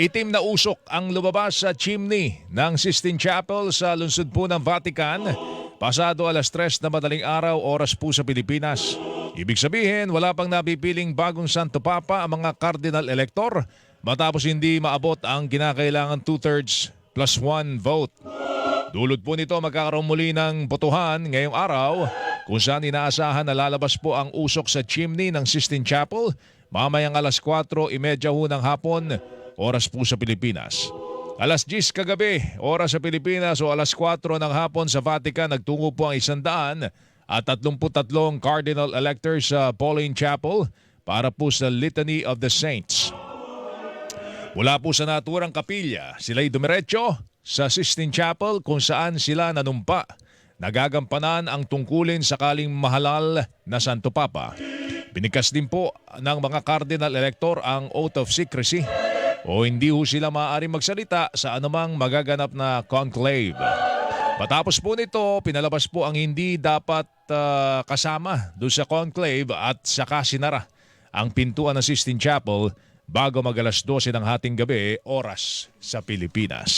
Itim na usok ang lumabas sa chimney ng Sistine Chapel sa lungsod po ng Vatican. Pasado alas 3 na madaling araw oras po sa Pilipinas. Ibig sabihin, wala pang napipiling bagong Santo Papa ang mga cardinal elector matapos hindi maabot ang kinakailangan two-thirds plus one vote. Dulot po nito magkakaroon muli ng botohan ngayong araw kung saan inaasahan na lalabas po ang usok sa chimney ng Sistine Chapel mamayang alas 4.30 ho ng hapon oras po sa Pilipinas. Alas 10 kagabi, oras sa Pilipinas o alas 4 ng hapon sa Vatican, nagtungo po ang isandaan at 33 cardinal electors sa Pauline Chapel para po sa Litany of the Saints. Mula po sa naturang kapilya, sila'y dumiretso sa Sistine Chapel kung saan sila nanumpa. Nagagampanan ang tungkulin sakaling mahalal na Santo Papa. Binikas din po ng mga cardinal elector ang oath of secrecy o hindi ho sila maaari magsalita sa anumang magaganap na conclave. Patapos po nito, pinalabas po ang hindi dapat ah, kasama doon sa conclave at saka sinara ang pintuan ng Sistine Chapel bago mag alas 12 ng hating gabi oras sa Pilipinas.